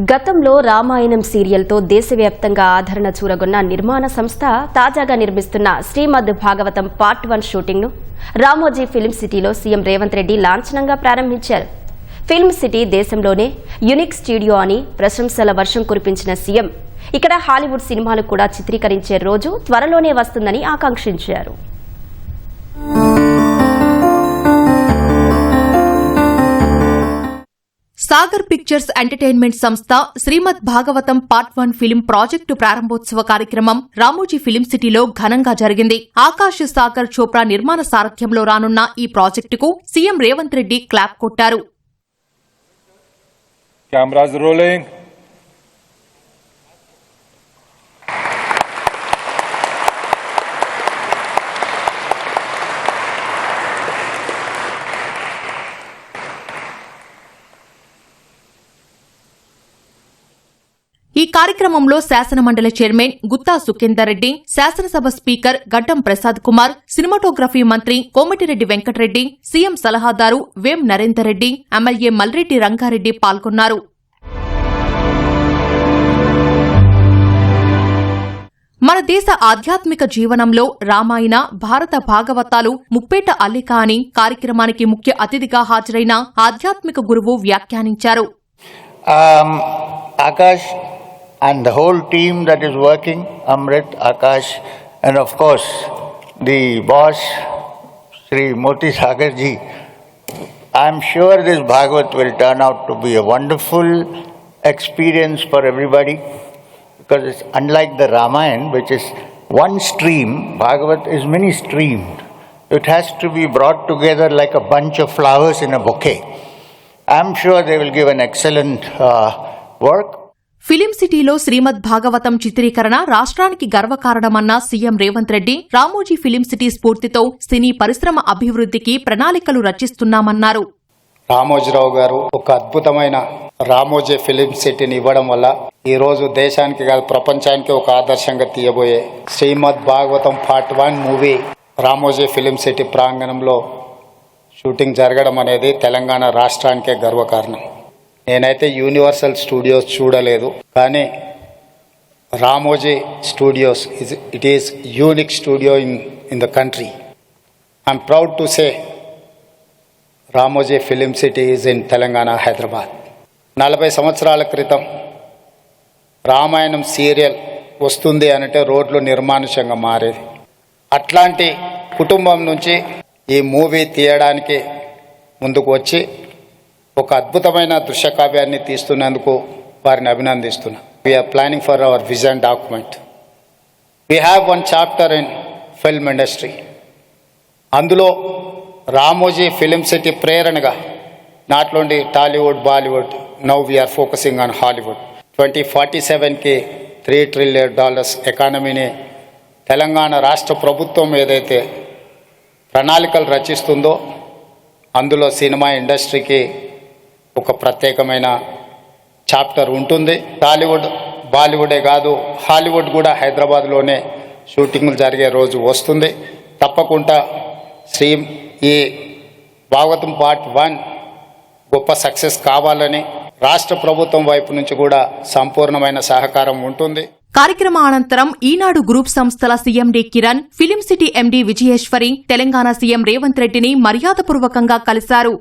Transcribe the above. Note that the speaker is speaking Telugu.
గతంలో రామాయణం సీరియల్తో దేశవ్యాప్తంగా ఆదరణ చూరగొన్న నిర్మాణ సంస్థ తాజాగా నిర్మిస్తున్న శ్రీమద్ భాగవతం పార్ట్ వన్ షూటింగ్ను రామోజీ ఫిల్మ్ సిటీలో సీఎం రేవంత్ రెడ్డి లాంఛనంగా ప్రారంభించారు. ఫిల్మ్ సిటీ దేశంలోనే యునిక్ స్టూడియో అని ప్రశంసల వర్షం కురిపించిన సీఎం ఇక్కడ హాలీవుడ్ సినిమాలు కూడా చిత్రీకరించే రోజు త్వరలోనే వస్తుందని ఆకాంక్షించారు. సాగర్ పిక్చర్స్ ఎంటర్టైన్మెంట్ సంస్థ Srimad Bhagavatam part one film project ప్రారంభోత్సవ కార్యక్రమం రామోజీ ఫిలిం సిటీలో ఘనంగా జరిగింది. ఆకాష్ సాగర్ చోప్రా నిర్మాణ సారథ్యంలో రానున్న ఈ ప్రాజెక్టుకు సీఎం రేవంత్ రెడ్డి క్లాప్ కొట్టారు. ఈ కార్యక్రమంలో శాసనమండలి చైర్మన్ గుత్తా సుఖేందర్ రెడ్డి శాసనసభ స్పీకర్ గడ్డం ప్రసాద్ కుమార్ సినిమాటోగ్రఫీ మంత్రి కోమటిరెడ్డి వెంకటరెడ్డి సీఎం సలహాదారు వేం నరేందర్ రెడ్డి ఎమ్మెల్యే మల్రెడ్డి రంగారెడ్డి పాల్గొన్నారు. మన దేశ ఆధ్యాత్మిక జీవనంలో రామాయణ భారత భాగవతాలు ముప్పేట అల్లిక అని కార్యక్రమానికి ముఖ్య అతిథిగా హాజరైన ఆధ్యాత్మిక గురువు వ్యాఖ్యానించారు. Akash and the whole team that is working, Amrit, Akash, and of course the boss, Sri Moti Sagar ji. I'm sure this Bhagavat will turn out to be a wonderful experience for everybody because it's unlike the Ramayana, which is one stream, Bhagavat is many streamed. It has to be brought together like a bunch of flowers in a bouquet. I'm sure they will give an excellent uh, work. Film సిటీలో శ్రీమద్ భాగవతం చిత్రీకరణ రాష్ట్రానికి గర్వకారణమన్న CM Revanth Reddy Ramoji film city స్ఫూర్తితో సినీ పరిశ్రమ అభివృద్ధికి ప్రణాళికలు రచిస్తున్నామన్నారు. రామోజీరావు గారు ఒక అద్భుతమైన రామోజీ ఫిలిం సిటీని ఇవ్వడం వల్ల ఈ రోజు దేశానికి కాదు ప్రపంచానికి ఒక ఆదర్శంగా తీయబోయే Srimad Bhagavatam part one movie Ramoji film city ప్రాంగణంలో షూటింగ్ జరగడం అనేది తెలంగాణ రాష్ట్రానికే గర్వకారణం. నేనైతే యూనివర్సల్ స్టూడియోస్ చూడలేదు కానీ Ramoji studios is it is unique studio in in the country I'm proud to say Ramoji film city is in Telangana Hyderabad నలభై సంవత్సరాల క్రితం రామాయణం సీరియల్ వస్తుంది అనంటే రోడ్లు నిర్మానుషంగా మారేది. అట్లాంటి కుటుంబం నుంచి ఈ మూవీ తీయడానికి ముందుకు వచ్చి ఒక అద్భుతమైన దృశ్యకావ్యాన్ని తీస్తున్నందుకు వారిని అభినందిస్తున్నా. We're planning for our vision document we have one chapter in film industry అందులో రామోజీ ఫిలిం సిటీ ప్రేరణగా నాట్లోండి Tollywood Bollywood now we're focusing on Hollywood twenty forty సెవెన్కి త్రీ ట్రిలియన్ డాలర్స్ ఎకానమీని తెలంగాణ రాష్ట్ర ప్రభుత్వం ఏదైతే ప్రణాళికలు రచిస్తుందో అందులో సినిమా ఇండస్ట్రీకి ఒక ప్రత్యేకమైన చాప్టర్ ఉంటుంది. టాలీవుడ్ బాలీవుడే కాదు హాలీవుడ్ కూడా హైదరాబాద్లోనే షూటింగ్లు జరిగే రోజు వస్తుంది. తప్పకుండా శ్రీ ఈ భాగవతం పార్ట్ వన్ గొప్ప సక్సెస్ కావాలని రాష్ట్ర ప్రభుత్వం వైపు నుంచి కూడా సంపూర్ణమైన సహకారం ఉంటుంది. కార్యక్రమ అనంతరం ఈనాడు గ్రూప్ సంస్థల CMD Kiran film city MD Vijayeshwari Telangana CM Revanth రెడ్డిని మర్యాదపూర్వకంగా కలిశారు.